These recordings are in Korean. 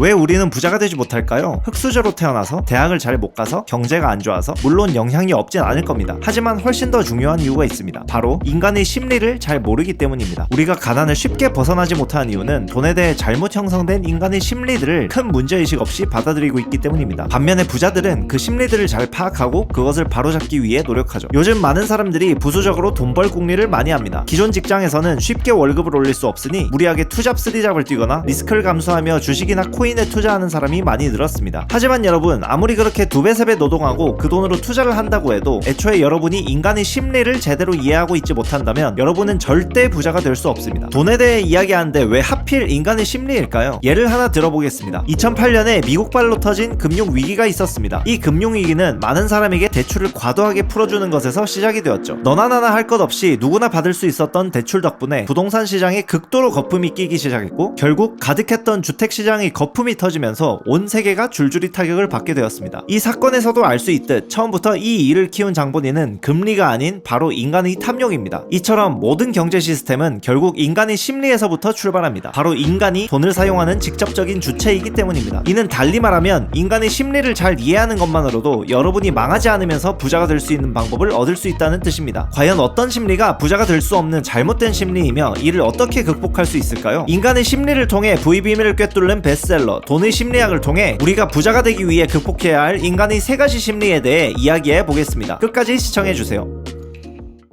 왜 우리는 부자가 되지 못할까요? 흙수저로 태어나서 대학을 잘 못 가서 경제가 안 좋아서 물론 영향이 없진 않을 겁니다. 하지만 훨씬 더 중요한 이유가 있습니다. 바로 인간의 심리를 잘 모르기 때문입니다. 우리가 가난을 쉽게 벗어나지 못하는 이유는 돈에 대해 잘못 형성된 인간의 심리들을 큰 문제의식 없이 받아들이고 있기 때문입니다. 반면에 부자들은 그 심리들을 잘 파악하고 그것을 바로잡기 위해 노력하죠. 요즘 많은 사람들이 부수적으로 돈벌 궁리를 많이 합니다. 기존 직장에서는 쉽게 월급을 올릴 수 없으니 무리하게 투잡 쓰리잡을 뛰거나 리스크를 감수하며 주식이나 코인 에 투자하는 사람이 많이 늘었습니다. 하지만 여러분 아무리 그렇게 두 배 세 배 노동하고 그 돈으로 투자를 한다고 해도 애초에 여러분이 인간의 심리를 제대로 이해하고 있지 못한다면 여러분은 절대 부자가 될 수 없습니다. 돈에 대해 이야기하는데 왜 하필 인간의 심리일까요? 예를 하나 들어보겠습니다. 2008년에 미국발로 터진 금융 위기가 있었습니다. 이 금융 위기는 많은 사람에게 대출을 과도하게 풀어주는 것에서 시작이 되었죠. 너나 나나 할 것 없이 누구나 받을 수 있었던 대출 덕분에 부동산 시장에 극도로 거품이 끼기 시작했고 결국 가득했던 주택 시장의 거품 이 터지면서 온 세계가 줄줄이 타격을 받게 되었습니다. 이 사건에서도 알 수 있듯 처음부터 이 일을 키운 장본인은 금리가 아닌 바로 인간의 탐욕입니다. 이처럼 모든 경제 시스템은 결국 인간의 심리에서부터 출발합니다. 바로 인간이 돈을 사용하는 직접적인 주체이기 때문입니다. 이는 달리 말하면 인간의 심리를 잘 이해하는 것만으로도 여러분이 망하지 않으면서 부자가 될 수 있는 방법을 얻을 수 있다는 뜻입니다. 과연 어떤 심리가 부자가 될 수 없는 잘못된 심리이며 이를 어떻게 극복할 수 있을까요? 인간의 심리를 통해 부의 비밀을 꿰뚫는 베스트셀러 돈의 심리학을 통해 우리가 부자가 되기 위해 극복해야 할 인간의 세 가지 심리에 대해 이야기해 보겠습니다. 끝까지 시청해 주세요.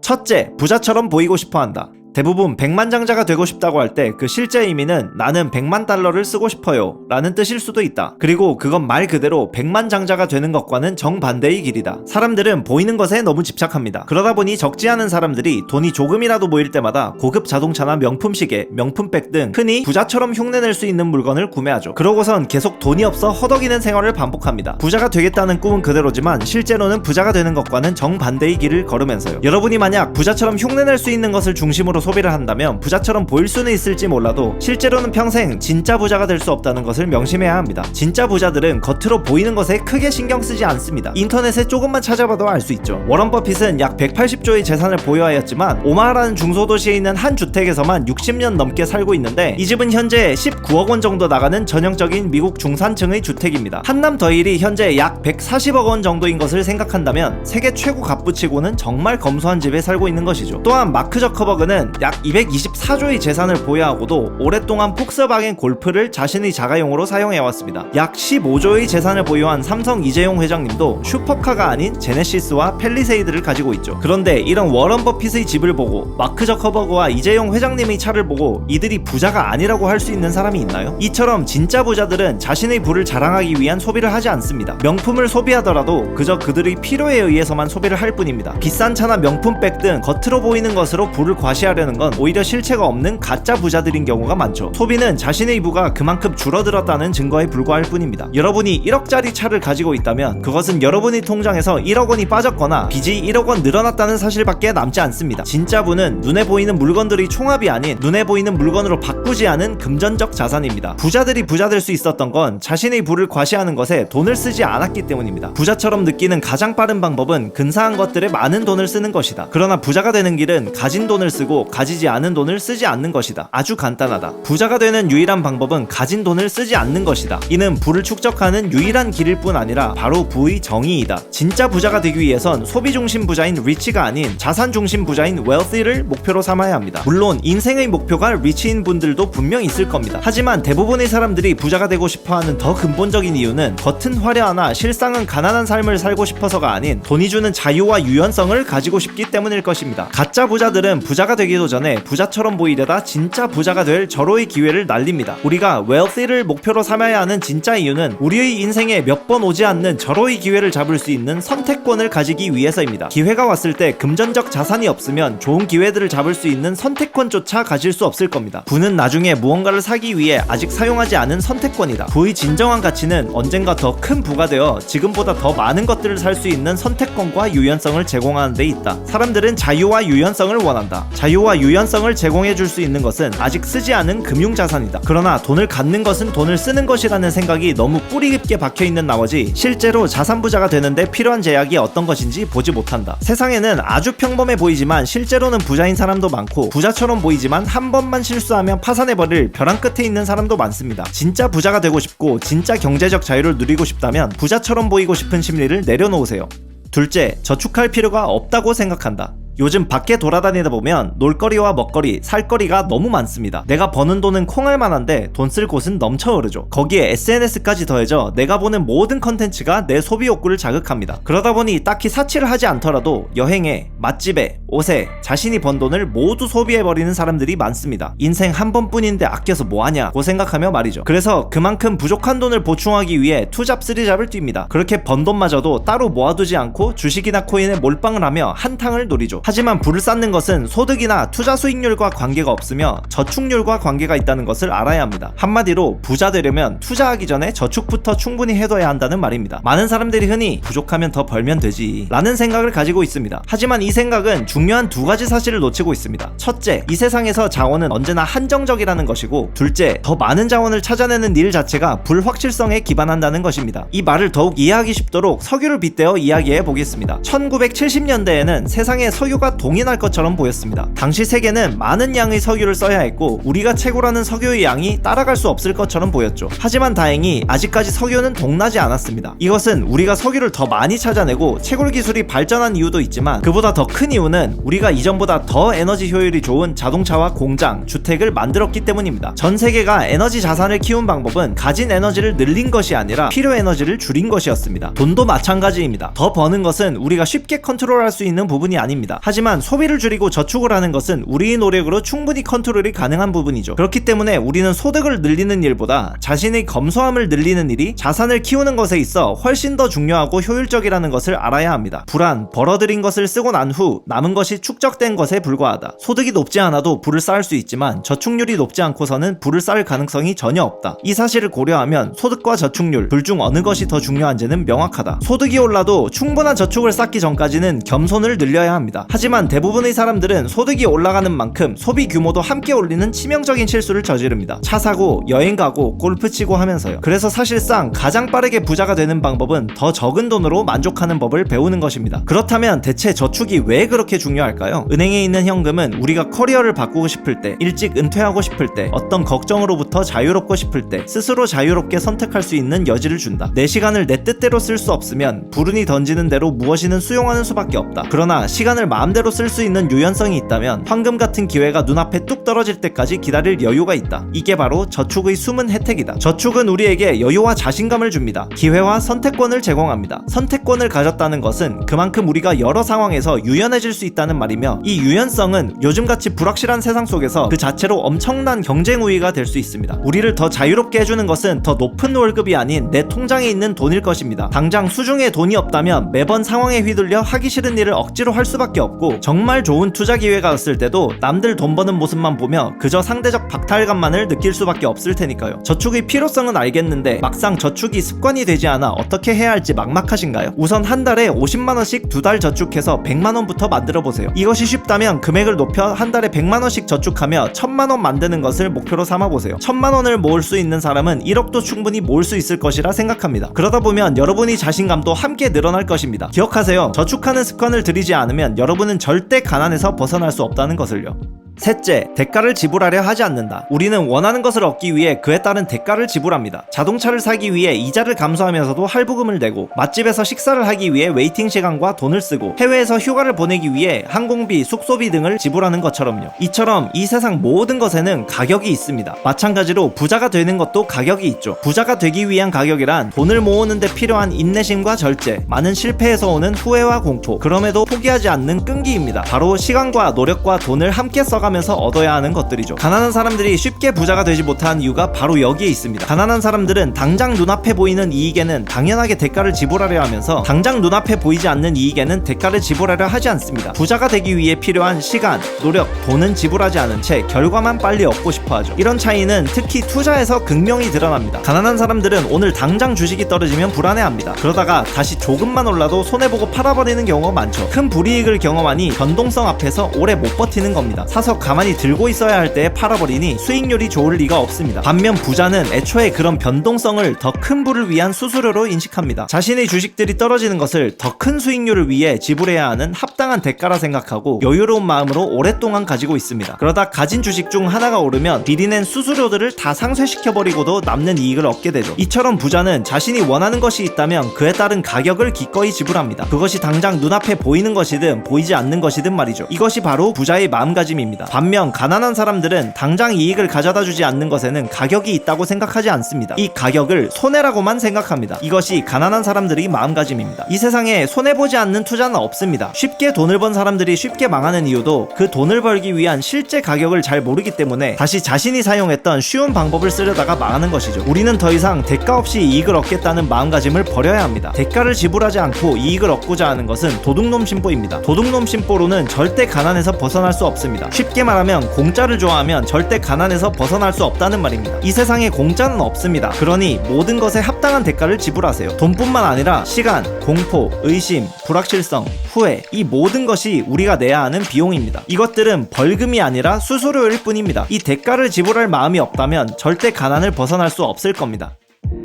첫째, 부자처럼 보이고 싶어 한다. 대부분 백만장자가 되고 싶다고 할 때 그 실제 의미는 나는 100만 달러를 쓰고 싶어요 라는 뜻일 수도 있다. 그리고 그건 말 그대로 백만장자가 되는 것과는 정반대의 길이다. 사람들은 보이는 것에 너무 집착합니다. 그러다 보니 적지 않은 사람들이 돈이 조금이라도 모일 때마다 고급 자동차나 명품 시계, 명품백 등 흔히 부자처럼 흉내낼 수 있는 물건을 구매하죠. 그러고선 계속 돈이 없어 허덕이는 생활을 반복합니다. 부자가 되겠다는 꿈은 그대로지만 실제로는 부자가 되는 것과는 정반대의 길을 걸으면서요. 여러분이 만약 부자처럼 흉내낼 수 있는 것을 중심으로 소비를 한다면 부자처럼 보일 수는 있을지 몰라도 실제로는 평생 진짜 부자가 될 수 없다는 것을 명심해야 합니다. 진짜 부자들은 겉으로 보이는 것에 크게 신경 쓰지 않습니다. 인터넷에 조금만 찾아봐도 알 수 있죠. 워런 버핏은 약 180조의 재산을 보유하였지만 오마하라는 중소도시에 있는 한 주택에서만 60년 넘게 살고 있는데 이 집은 현재 19억 원 정도 나가는 전형적인 미국 중산층의 주택입니다. 한남 더힐이 현재 약 140억 원 정도인 것을 생각한다면 세계 최고 갑부치고는 정말 검소한 집에 살고 있는 것이죠. 또한 마크 저커버그는 약 224조의 재산을 보유하고도 오랫동안 폭스바겐 골프를 자신의 자가용으로 사용해왔습니다. 약 15조의 재산을 보유한 삼성 이재용 회장님도 슈퍼카가 아닌 제네시스와 펠리세이드를 가지고 있죠. 그런데 이런 워런 버핏의 집을 보고 마크 저커버그와 이재용 회장님의 차를 보고 이들이 부자가 아니라고 할 수 있는 사람이 있나요? 이처럼 진짜 부자들은 자신의 부를 자랑하기 위한 소비를 하지 않습니다. 명품을 소비하더라도 그저 그들의 필요에 의해서만 소비를 할 뿐입니다. 비싼 차나 명품백 등 겉으로 보이는 것으로 부를 과시하려는 건 오히려 실체가 없는 가짜 부자들인 경우가 많죠. 소비는 자신의 부가 그만큼 줄어들었다는 증거에 불과할 뿐입니다. 여러분이 1억짜리 차를 가지고 있다면 그것은 여러분의 통장에서 1억 원이 빠졌거나 빚이 1억 원 늘어났다는 사실밖에 남지 않습니다. 진짜 부는 눈에 보이는 물건들의 총합이 아닌 눈에 보이는 물건으로 바꾸지 않은 금전적 자산입니다. 부자들이 부자 될 수 있었던 건 자신의 부를 과시하는 것에 돈을 쓰지 않았기 때문입니다. 부자처럼 느끼는 가장 빠른 방법은 근사한 것들에 많은 돈을 쓰는 것이다. 그러나 부자가 되는 길은 가진 돈을 쓰고 가지지 않은 돈을 쓰지 않는 것이다. 아주 간단하다. 부자가 되는 유일한 방법은 가진 돈을 쓰지 않는 것이다. 이는 부를 축적하는 유일한 길일 뿐 아니라 바로 부의 정의이다. 진짜 부자가 되기 위해선 소비 중심 부자인 리치가 아닌 자산 중심 부자인 웰시를 목표로 삼아야 합니다. 물론 인생의 목표가 리치인 분들도 분명 있을 겁니다. 하지만 대부분의 사람들이 부자가 되고 싶어 하는 더 근본적인 이유는 겉은 화려하나 실상은 가난한 삶을 살고 싶어서가 아닌 돈이 주는 자유와 유연성을 가지고 싶기 때문일 것입니다. 가짜 부자들은 부자가 되기 도 전에 부자처럼 보이려다 진짜 부자가 될 절호의 기회를 날립니다. 우리가 웰시를 목표로 삼아야 하는 진짜 이유는 우리의 인생에 몇 번 오지 않는 절호의 기회를 잡을 수 있는 선택권을 가지기 위해서입니다. 기회가 왔을 때 금전적 자산이 없으면 좋은 기회들을 잡을 수 있는 선택권조차 가질 수 없을 겁니다. 부는 나중에 무언가를 사기 위해 아직 사용하지 않은 선택권이다. 부의 진정한 가치는 언젠가 더 큰 부가 되어 지금보다 더 많은 것들을 살 수 있는 선택권과 유연성을 제공하는 데 있다. 사람들은 자유와 유연성을 원한다. 자유와 안주와 유연성을 제공해 줄 수 있는 것은 아직 쓰지 않은 금융자산이다. 그러나 돈을 갖는 것은 돈을 쓰는 것이라는 생각이 너무 뿌리 깊게 박혀 있는 나머지 실제로 자산 부자가 되는데 필요한 제약이 어떤 것인지 보지 못한다. 세상에는 아주 평범해 보이지만 실제로는 부자인 사람도 많고 부자처럼 보이지만 한 번만 실수하면 파산해버릴 벼랑 끝에 있는 사람도 많습니다. 진짜 부자가 되고 싶고 진짜 경제적 자유를 누리고 싶다면 부자처럼 보이고 싶은 심리를 내려놓으세요. 둘째, 저축할 필요가 없다고 생각한다. 요즘 밖에 돌아다니다 보면 놀거리와 먹거리, 살거리가 너무 많습니다. 내가 버는 돈은 콩알 만한데 돈 쓸 곳은 넘쳐 흐르죠. 거기에 SNS까지 더해져 내가 보는 모든 컨텐츠가 내 소비 욕구를 자극합니다. 그러다 보니 딱히 사치를 하지 않더라도 여행에, 맛집에, 옷에 자신이 번 돈을 모두 소비해버리는 사람들이 많습니다. 인생 한 번뿐인데 아껴서 뭐하냐고 생각하며 말이죠. 그래서 그만큼 부족한 돈을 보충하기 위해 투잡 쓰리잡을 뜁니다. 그렇게 번 돈마저도 따로 모아두지 않고 주식이나 코인에 몰빵을 하며 한탕을 노리죠. 하지만 불을 쌓는 것은 소득이나 투자 수익률과 관계가 없으며 저축률과 관계가 있다는 것을 알아야 합니다. 한마디로 부자 되려면 투자하기 전에 저축부터 충분히 해둬야 한다는 말입니다. 많은 사람들이 흔히 부족하면 더 벌면 되지 라는 생각을 가지고 있습니다. 하지만 이 생각은 중요한 두 가지 사실을 놓치고 있습니다. 첫째, 이 세상에서 자원은 언제나 한정적이라는 것이고 둘째, 더 많은 자원을 찾아내는 일 자체가 불확실성에 기반한다는 것입니다. 이 말을 더욱 이해하기 쉽도록 석유를 빗대어 이야기해 보겠습니다. 1970년대에는 세상에 석유가 동인할 것처럼 보였습니다. 당시 세계는 많은 양의 석유를 써야 했고 우리가 최고라는 석유의 양이 따라갈 수 없을 것처럼 보였죠. 하지만 다행히 아직까지 석유는 동나지 않았습니다. 이것은 우리가 석유를 더 많이 찾아내고 채굴 기술이 발전한 이유도 있지만 그보다 더 큰 이유는 우리가 이전보다 더 에너지 효율이 좋은 자동차와 공장, 주택을 만들었기 때문입니다. 전 세계가 에너지 자산을 키운 방법은 가진 에너지를 늘린 것이 아니라 필요 에너지를 줄인 것이었습니다. 돈도 마찬가지입니다. 더 버는 것은 우리가 쉽게 컨트롤할 수 있는 부분이 아닙니다. 하지만 소비를 줄이고 저축을 하는 것은 우리의 노력으로 충분히 컨트롤이 가능한 부분이죠. 그렇기 때문에 우리는 소득을 늘리는 일보다 자신의 검소함을 늘리는 일이 자산을 키우는 것에 있어 훨씬 더 중요하고 효율적이라는 것을 알아야 합니다. 불안, 벌어들인 것을 쓰고 난 후 남은 것이 축적된 것에 불과하다. 소득이 높지 않아도 부를 쌓을 수 있지만 저축률이 높지 않고서는 부를 쌓을 가능성이 전혀 없다. 이 사실을 고려하면 소득과 저축률 둘 중 어느 것이 더 중요한지는 명확하다. 소득이 올라도 충분한 저축을 쌓기 전까지는 겸손을 늘려야 합니다. 하지만 대부분의 사람들은 소득이 올라가는 만큼 소비 규모도 함께 올리는 치명적인 실수를 저지릅니다. 차 사고, 여행 가고, 골프 치고 하면서요. 그래서 사실상 가장 빠르게 부자가 되는 방법은 더 적은 돈으로 만족하는 법을 배우는 것입니다. 그렇다면 대체 저축이 왜 그렇게 중요할까요? 은행에 있는 현금은 우리가 커리어를 바꾸고 싶을 때, 일찍 은퇴하고 싶을 때, 어떤 걱정으로부터 자유롭고 싶을 때, 스스로 자유롭게 선택할 수 있는 여지를 준다. 내 시간을 내 뜻대로 쓸 수 없으면 불운이 던지는 대로 무엇이는 수용하는 수밖에 없다. 그러나 시간을 마 음대로 쓸 수 있는 유연성이 있다면 황금 같은 기회가 눈앞에 뚝 떨어질 때까지 기다릴 여유가 있다. 이게 바로 저축의 숨은 혜택이다. 저축은 우리에게 여유와 자신감을 줍니다. 기회와 선택권을 제공합니다. 선택권을 가졌다는 것은 그만큼 우리가 여러 상황에서 유연해질 수 있다는 말이며 이 유연성은 요즘같이 불확실한 세상 속에서 그 자체로 엄청난 경쟁 우위가 될 수 있습니다. 우리를 더 자유롭게 해주는 것은 더 높은 월급이 아닌 내 통장에 있는 돈일 것입니다. 당장 수중에 돈이 없다면 매번 상황에 휘둘려 하기 싫은 일을 억지로 할 수밖에 없고 정말 좋은 투자 기회가 왔을 때도 남들 돈 버는 모습만 보며 그저 상대적 박탈감만을 느낄 수밖에 없을 테니까요. 저축의 필요성은 알겠는데 막상 저축이 습관이 되지 않아 어떻게 해야 할지 막막하신가요? 우선 한 달에 50만 원씩 두 달 저축해서 100만 원부터 만들어 보세요. 이것이 쉽다면 금액을 높여 한 달에 100만 원씩 저축하며 1000만 원 만드는 것을 목표로 삼아 보세요. 1000만 원을 모을 수 있는 사람은 1억도 충분히 모을 수 있을 것이라 생각합니다. 그러다 보면 여러분의 자신감도 함께 늘어날 것입니다. 기억하세요. 저축하는 습관을 들이지 않으면 여러분 은 절대 가난에서 벗어날 수 없다는 것을요. 셋째, 대가를 지불하려 하지 않는다. 우리는 원하는 것을 얻기 위해 그에 따른 대가를 지불합니다. 자동차를 사기 위해 이자를 감수하면서도 할부금을 내고, 맛집에서 식사를 하기 위해 웨이팅 시간과 돈을 쓰고, 해외에서 휴가를 보내기 위해 항공비, 숙소비 등을 지불하는 것처럼요. 이처럼 이 세상 모든 것에는 가격이 있습니다. 마찬가지로 부자가 되는 것도 가격이 있죠. 부자가 되기 위한 가격이란 돈을 모으는데 필요한 인내심과 절제, 많은 실패에서 오는 후회와 공포, 그럼에도 포기하지 않는 끈기입니다. 바로 시간과 노력과 돈을 함께 써가 가면서 얻어야 하는 것들이죠. 가난한 사람들이 쉽게 부자가 되지 못하는 이유가 바로 여기에 있습니다. 가난한 사람들은 당장 눈앞에 보이는 이익에는 당연하게 대가를 지불하려 하면서 당장 눈앞에 보이지 않는 이익에는 대가를 지불하려 하지 않습니다. 부자가 되기 위해 필요한 시간, 노력, 돈은 지불하지 않은 채 결과만 빨리 얻고 싶어 하죠. 이런 차이는 특히 투자에서 극명히 드러납니다. 가난한 사람들은 오늘 당장 주식이 떨어지면 불안해합니다. 그러다가 다시 조금만 올라도 손해보고 팔아버리는 경우가 많죠. 큰 불이익을 경험하니 변동성 앞에서 오래 못 버티는 겁니다. 사서 계속 가만히 들고 있어야 할때 팔아버리니 수익률이 좋을 리가 없습니다. 반면 부자는 애초에 그런 변동성을 더 큰 부를 위한 수수료로 인식합니다. 자신의 주식들이 떨어지는 것을 더 큰 수익률을 위해 지불해야 하는 합당한 대가라 생각하고 여유로운 마음으로 오랫동안 가지고 있습니다. 그러다 가진 주식 중 하나가 오르면 비리낸 수수료들을 다 상쇄시켜버리고도 남는 이익을 얻게 되죠. 이처럼 부자는 자신이 원하는 것이 있다면 그에 따른 가격을 기꺼이 지불합니다. 그것이 당장 눈앞에 보이는 것이든 보이지 않는 것이든 말이죠. 이것이 바로 부자의 마음가짐입니다. 반면 가난한 사람들은 당장 이익을 가져다 주지 않는 것에는 가격이 있다고 생각하지 않습니다. 이 가격을 손해라고만 생각합니다. 이것이 가난한 사람들의 마음가짐입니다. 이 세상에 손해보지 않는 투자는 없습니다. 쉽게 돈을 번 사람들이 쉽게 망하는 이유도 그 돈을 벌기 위한 실제 가격을 잘 모르기 때문에 다시 자신이 사용했던 쉬운 방법을 쓰려다가 망하는 것이죠. 우리는 더 이상 대가 없이 이익을 얻겠다는 마음가짐을 버려야 합니다. 대가를 지불하지 않고 이익을 얻고자 하는 것은 도둑놈 심보입니다. 도둑놈 심보로는 절대 가난에서 벗어날 수 없습니다. 쉽게 말하면 공짜를 좋아하면 절대 가난에서 벗어날 수 없다는 말입니다. 이 세상에 공짜는 없습니다. 그러니 모든 것에 합당한 대가를 지불하세요. 돈뿐만 아니라 시간, 공포, 의심, 불확실성, 후회 이 모든 것이 우리가 내야 하는 비용입니다. 이것들은 벌금이 아니라 수수료일 뿐입니다. 이 대가를 지불할 마음이 없다면 절대 가난을 벗어날 수 없을 겁니다.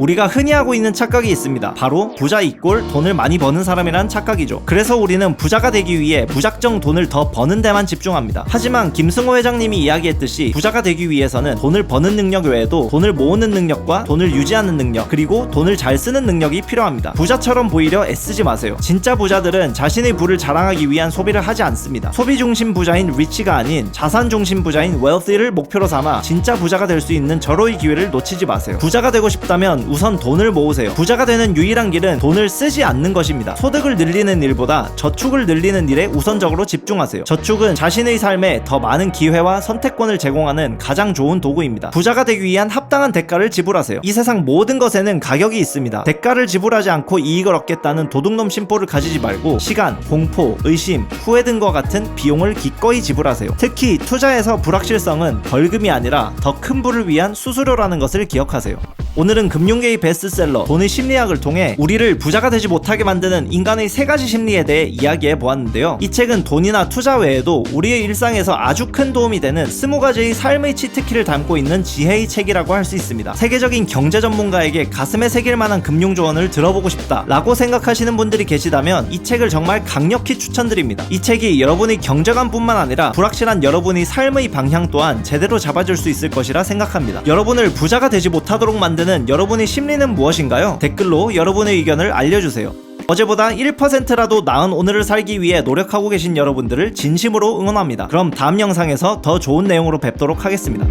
우리가 흔히 하고 있는 착각이 있습니다. 바로 부자 이꼴 돈을 많이 버는 사람이란 착각이죠. 그래서 우리는 부자가 되기 위해 무작정 돈을 더 버는 데만 집중합니다. 하지만 김승호 회장님이 이야기했듯이 부자가 되기 위해서는 돈을 버는 능력 외에도 돈을 모으는 능력과 돈을 유지하는 능력 그리고 돈을 잘 쓰는 능력이 필요합니다. 부자처럼 보이려 애쓰지 마세요. 진짜 부자들은 자신의 부를 자랑하기 위한 소비를 하지 않습니다. 소비 중심 부자인 리치가 아닌 자산 중심 부자인 웰스를 목표로 삼아 진짜 부자가 될 수 있는 절호의 기회를 놓치지 마세요. 부자가 되고 싶다면 우선 돈을 모으세요. 부자가 되는 유일한 길은 돈을 쓰지 않는 것입니다. 소득을 늘리는 일보다 저축을 늘리는 일에 우선적으로 집중하세요. 저축은 자신의 삶에 더 많은 기회와 선택권을 제공하는 가장 좋은 도구입니다. 부자가 되기 위한 합당한 대가를 지불하세요. 이 세상 모든 것에는 가격이 있습니다. 대가를 지불하지 않고 이익을 얻겠다는 도둑놈 심보를 가지지 말고 시간, 공포, 의심, 후회 등과 같은 비용을 기꺼이 지불하세요. 특히 투자에서 불확실성은 벌금이 아니라 더 큰 부를 위한 수수료라는 것을 기억하세요. 오늘은 금융 계의 베스트셀러 돈의 심리학을 통해 우리를 부자가 되지 못하게 만드는 인간의 세 가지 심리에 대해 이야기해 보았는데요. 이 책은 돈이나 투자 외에도 우리의 일상에서 아주 큰 도움이 되는 스무 가지의 삶의 치트키를 담고 있는 지혜의 책이라고 할 수 있습니다. 세계적인 경제 전문가에게 가슴에 새길 만한 금융 조언을 들어보고 싶다 라고 생각하시는 분들이 계시다면 이 책을 정말 강력히 추천드립니다. 이 책이 여러분의 경제관뿐만 아니라 불확실한 여러분의 삶의 방향 또한 제대로 잡아줄 수 있을 것이라 생각합니다. 여러분을 부자가 되지 못하도록 만드는 여러분의 심리는 무엇인가요? 댓글로 여러분의 의견을 알려주세요. 어제보다 1%라도 나은 오늘을 살기 위해 노력하고 계신 여러분들을 진심으로 응원합니다. 그럼 다음 영상에서 더 좋은 내용으로 뵙도록 하겠습니다.